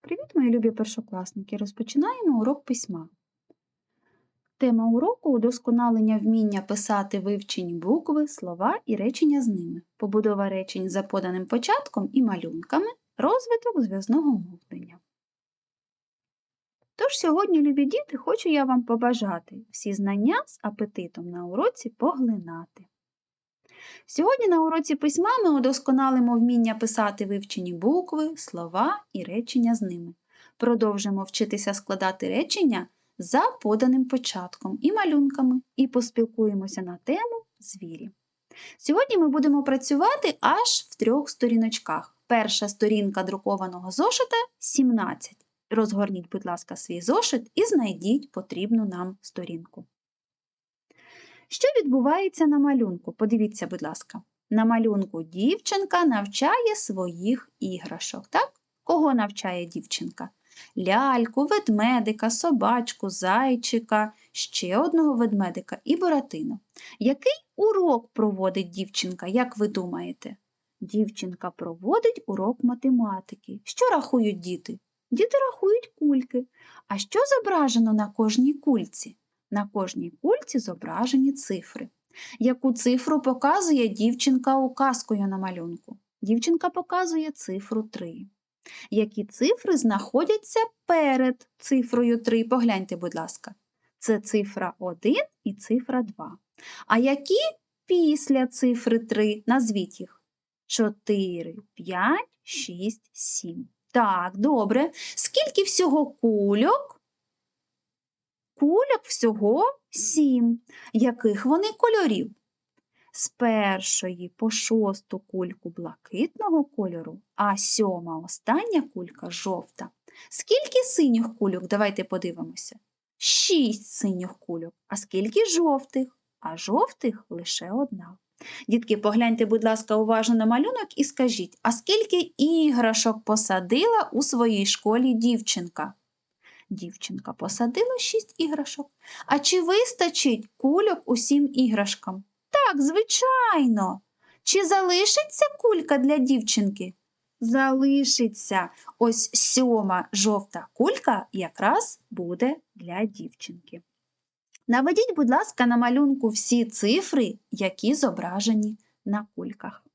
Привіт, мої любі першокласники! Розпочинаємо урок письма. Тема уроку удосконалення вміння писати вивчені букви, слова і речення з ними, побудова речень за поданим початком і малюнками, розвиток зв'язного мовлення. Тож сьогодні, любі діти, хочу я вам побажати всі знання з апетитом на уроці поглинати. Сьогодні на уроці письма ми удосконалимо вміння писати вивчені букви, слова і речення з ними. Продовжимо вчитися складати речення за поданим початком і малюнками, і поспілкуємося на тему звірі. Сьогодні ми будемо працювати аж в трьох сторіночках. Перша сторінка друкованого зошита 17. Розгорніть, будь ласка, свій зошит і знайдіть потрібну нам сторінку. Що відбувається на малюнку? Подивіться, будь ласка. На малюнку дівчинка навчає своїх іграшок. Так? Кого навчає дівчинка? Ляльку, ведмедика, собачку, зайчика, ще одного ведмедика і буратино. Який урок проводить дівчинка, як ви думаєте? Дівчинка проводить урок математики. Що рахують діти? Діти рахують кульки. А що зображено на кожній кульці? На кожній кульці зображені цифри. Яку цифру показує дівчинка указкою на малюнку? Дівчинка показує цифру 3. Які цифри знаходяться перед цифрою 3? Погляньте, будь ласка. Це цифра 1 і цифра 2. А які після цифри 3? Назвіть їх. 4, 5, 6, 7. Так, добре. Скільки всього кульок? Кульок всього сім. Яких вони кольорів? З першої по шосту кульку блакитного кольору, а сьома остання кулька жовта. Скільки синіх кульок? Давайте подивимося. Шість синіх кульок. А скільки жовтих? А жовтих лише одна. Дітки, погляньте, будь ласка, уважно на малюнок і скажіть, а скільки іграшок посадила у своїй школі дівчинка? Дівчинка посадила шість іграшок. А чи вистачить кульок усім іграшкам? Так, звичайно. Чи залишиться кулька для дівчинки? Залишиться. Ось сьома жовта кулька якраз буде для дівчинки. Наведіть, будь ласка, на малюнку всі цифри, які зображені на кульках.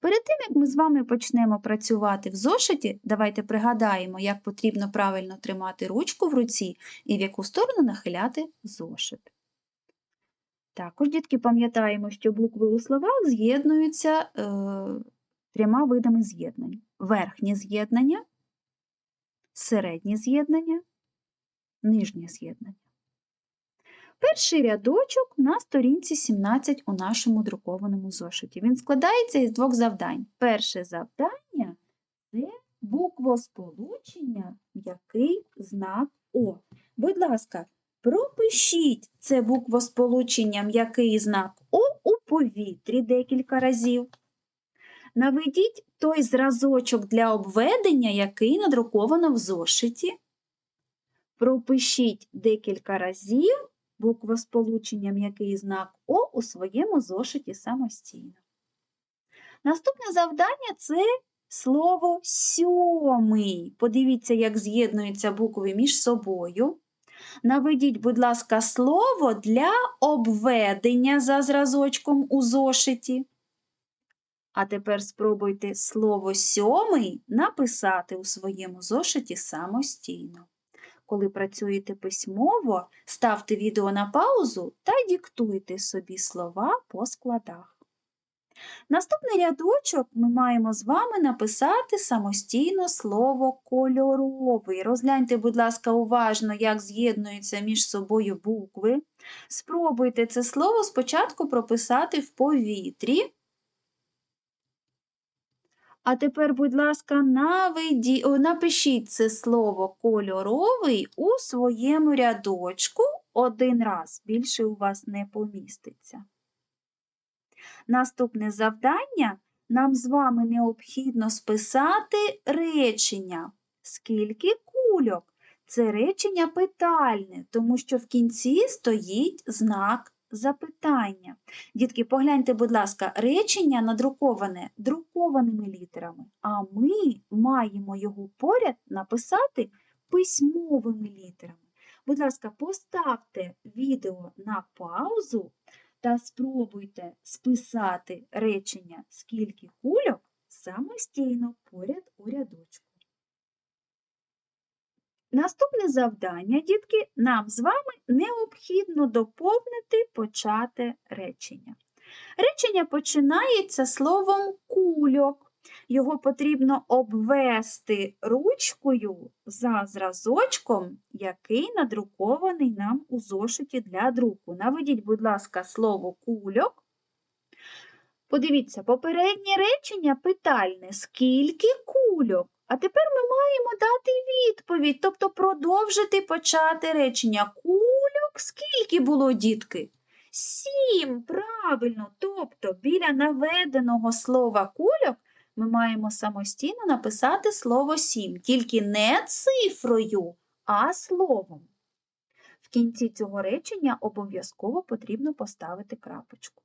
Перед тим, як ми з вами почнемо працювати в зошиті, давайте пригадаємо, як потрібно правильно тримати ручку в руці і в яку сторону нахиляти зошит. Також, дітки, пам'ятаємо, що букви у словах з'єднуються е, трьома видами з'єднань: верхнє з'єднання, середнє з'єднання, нижнє з'єднання. Перший рядочок на сторінці 17 у нашому друкованому зошиті. Він складається із двох завдань. Перше завдання це буквосполучення, який знак О. Будь ласка, пропишіть це буквосполучення м'який знак О у повітрі декілька разів. Наведіть той зразочок для обведення, який надруковано в зошиті. Пропишіть декілька разів буквосполучення м'який знак О у своєму зошиті самостійно. Наступне завдання це слово сьомий. Подивіться, як з'єднуються букви між собою. Наведіть, будь ласка, слово для обведення за зразочком у зошиті. А тепер спробуйте слово сьомий написати у своєму зошиті самостійно. Коли працюєте письмово, ставте відео на паузу та диктуйте собі слова по складах. Наступний рядочок ми маємо з вами написати самостійно слово кольоровий. Розгляньте, будь ласка, уважно, як з'єднуються між собою букви. Спробуйте це слово спочатку прописати в повітрі. А тепер, будь ласка, наведі... О, напишіть це слово кольоровий у своєму рядочку один раз. Більше у вас не поміститься. Наступне завдання нам з вами необхідно списати речення. Скільки кульок? Це речення питальне, тому що в кінці стоїть знак запитання. Дітки, погляньте, будь ласка, речення надруковане друкованими літерами, а ми маємо його поряд написати письмовими літерами. Будь ласка, поставте відео на паузу та спробуйте списати речення скільки кульок самостійно поряд у рядочку. Наступне завдання, дітки, нам з вами необхідно доповнити почате речення. Речення починається словом кульок. Його потрібно обвести ручкою за зразочком, який надрукований нам у зошиті для друку. Наведіть, будь ласка, слово кульок. Подивіться, попереднє речення питальне. Скільки кульок? А тепер ми маємо дати відповідь, тобто продовжити почати речення. Кульок скільки було, дітки? Сім, правильно. Тобто біля наведеного слова кульок ми маємо самостійно написати слово сім, тільки не цифрою, а словом. В кінці цього речення обов'язково потрібно поставити крапочку.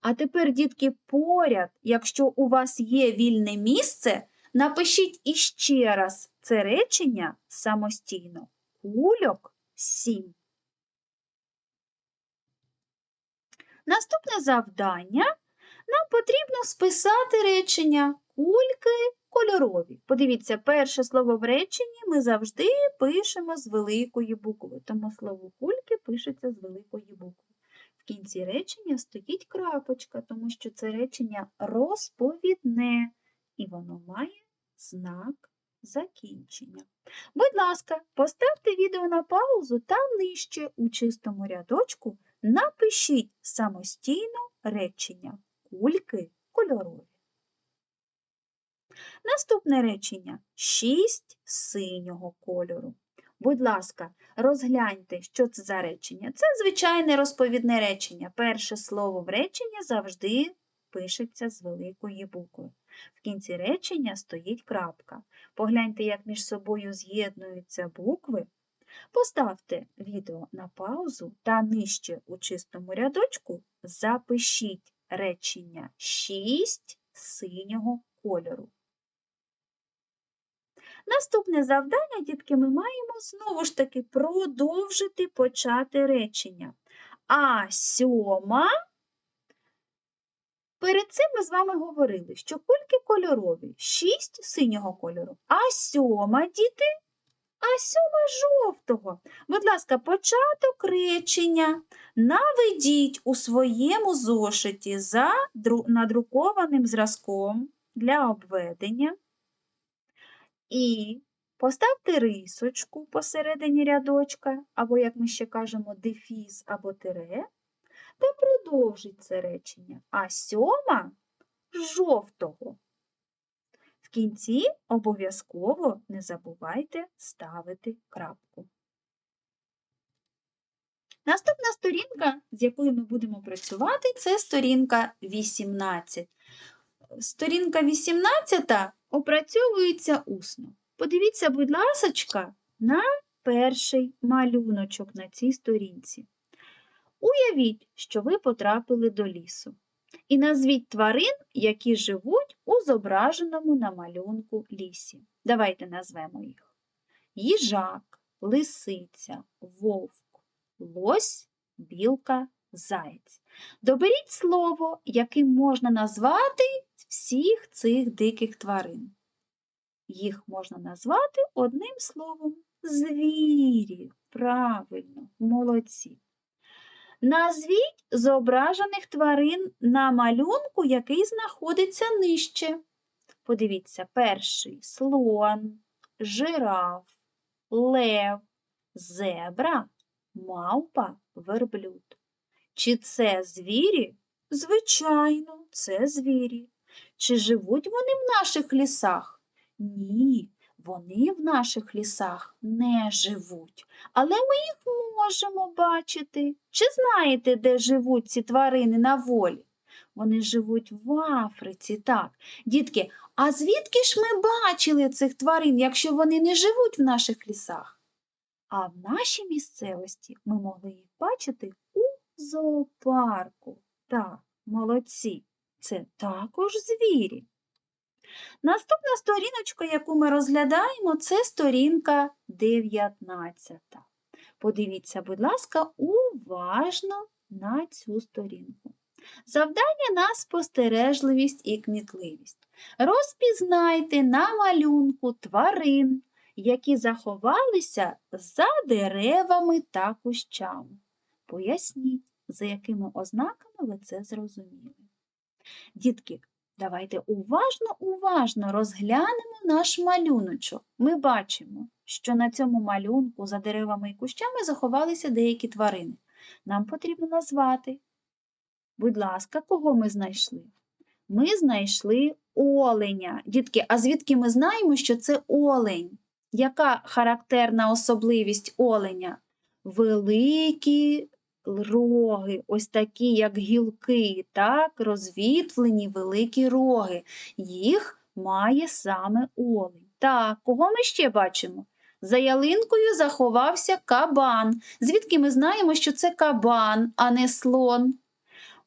А тепер, дітки, поряд, якщо у вас є вільне місце, напишіть іще раз це речення самостійно. Кульок сім. Наступне завдання нам потрібно списати речення кульки кольорові. Подивіться, перше слово в реченні ми завжди пишемо з великої букви, тому слово кульки пишеться з великої букви. В кінці речення стоїть крапочка, тому що це речення розповідне, і воно має знак закінчення. Будь ласка, поставте відео на паузу та нижче у чистому рядочку напишіть самостійно речення кульки кольорові. Наступне речення шість синього кольору. Будь ласка, розгляньте, що це за речення. Це звичайне розповідне речення. Перше слово в реченні завжди пишеться з великої букви. В кінці речення стоїть крапка. Погляньте, як між собою з'єднуються букви. Поставте відео на паузу та нижче у чистому рядочку запишіть речення 6 синього кольору. Наступне завдання, дітки, ми маємо знову ж таки продовжити почати речення. А сьома, перед цим ми з вами говорили, що кульки кольорові, 6 синього кольору, а сьома, діти, а сьома жовтого. Будь ласка, початок речення. Наведіть у своєму зошиті за надрукованим зразком для обведення. І поставте рисочку посередині рядочка, або, як ми ще кажемо, дефіс або тире, та продовжіть це речення. А сьома жовтого. В кінці обов'язково не забувайте ставити крапку. Наступна сторінка, з якою ми будемо працювати, це сторінка 18. Сторінка 18 опрацьовується усно. Подивіться, будь ласочка, на перший малюночок на цій сторінці. Уявіть, що ви потрапили до лісу. І назвіть тварин, які живуть у зображеному на малюнку лісі. Давайте назвемо їх: їжак, лисиця, вовк, лось, білка, заєць. Доберіть слово, яким можна назвати всіх цих диких тварин. Їх можна назвати одним словом звірі. Правильно, молодці. Назвіть зображених тварин на малюнку, який знаходиться нижче. Подивіться, перший слон, жираф, лев, зебра, мавпа, верблюд. Чи це звірі? Звичайно, це звірі. Чи живуть вони в наших лісах? Ні, вони в наших лісах не живуть, але ми їх можемо бачити. Чи знаєте, де живуть ці тварини на волі? Вони живуть в Африці, так. Дітки, а звідки ж ми бачили цих тварин, якщо вони не живуть в наших лісах? А в нашій місцевості ми могли їх бачити у зоопарку. Так, молодці. Це також звірі. Наступна сторіночка, яку ми розглядаємо, це сторінка 19. Подивіться, будь ласка, уважно на цю сторінку. Завдання на спостережливість і кмітливість. Розпізнайте на малюнку тварин, які заховалися за деревами та кущами. Поясніть, за якими ознаками ви це зрозуміли. Дітки, давайте уважно, уважно розглянемо наш малюночок. Ми бачимо, що на цьому малюнку за деревами і кущами заховалися деякі тварини. Нам потрібно назвати. Будь ласка, кого ми знайшли? Ми знайшли оленя. Дітки, а звідки ми знаємо, що це олень? Яка характерна особливість оленя? Великі роги, ось такі, як гілки, так, розвітлені великі роги. Їх має саме олень. Так, кого ми ще бачимо? За ялинкою заховався кабан. Звідки ми знаємо, що це кабан, а не слон?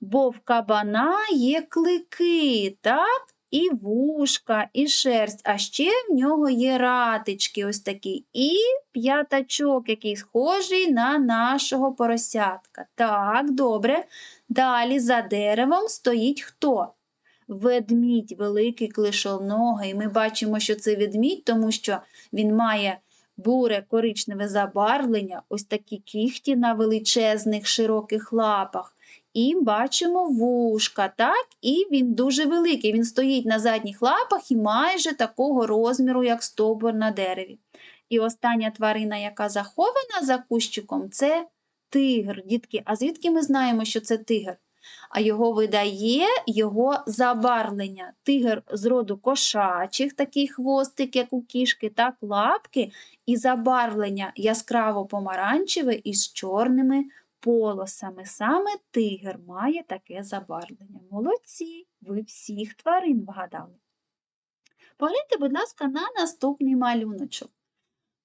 Бо в кабана є клики, так? І вушка, і шерсть, а ще в нього є ратички ось такі, і п'ятачок, який схожий на нашого поросятка. Так, добре. Далі за деревом стоїть хто? Ведмідь, великий клишоногий. Ми бачимо, що це ведмідь, тому що він має буре коричневе забарвлення, ось такі кіхті на величезних широких лапах. І бачимо вушка, так? І він дуже великий. Він стоїть на задніх лапах і майже такого розміру, як стовбур на дереві. І остання тварина, яка захована за кущиком, це тигр. Дітки, а звідки ми знаємо, що це тигр? А його видає його забарвлення. Тигр з роду кошачих, такий хвостик, як у кішки, так лапки, і забарвлення яскраво помаранчеве із чорними полосами. Саме тигр має таке забарвлення. Молодці, ви всіх тварин вгадали. Погляньте, будь ласка, на наступний малюночок.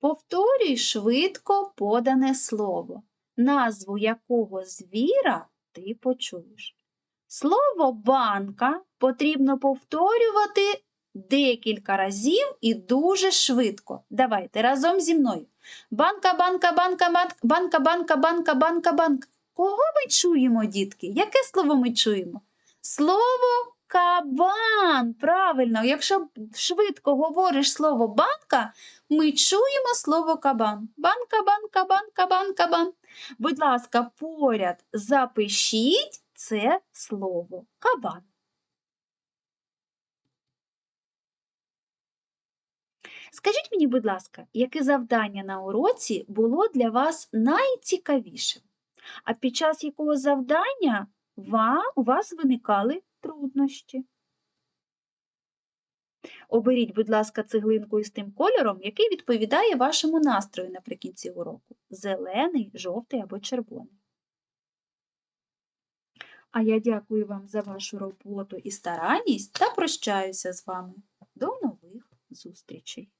Повторюй швидко подане слово, назву якого звіра ти почуєш. Слово банка потрібно повторювати декілька разів і дуже швидко. Давайте разом зі мною. Банка, банка, банка, банка, банка, банка, банка, банка. Кого ми чуємо, дітки? Яке слово ми чуємо? Слово кабан. Правильно, якщо швидко говориш слово банка, ми чуємо слово кабан. Банка, банка, банка, банка, бан. Будь ласка, поряд запишіть це слово кабан. Скажіть мені, будь ласка, яке завдання на уроці було для вас найцікавішим? А під час якого завдання у вас виникали труднощі? Оберіть, будь ласка, цеглинку із тим кольором, який відповідає вашому настрою наприкінці уроку: зелений, жовтий або червоний. А я дякую вам за вашу роботу і старанність та прощаюся з вами. До нових зустрічей!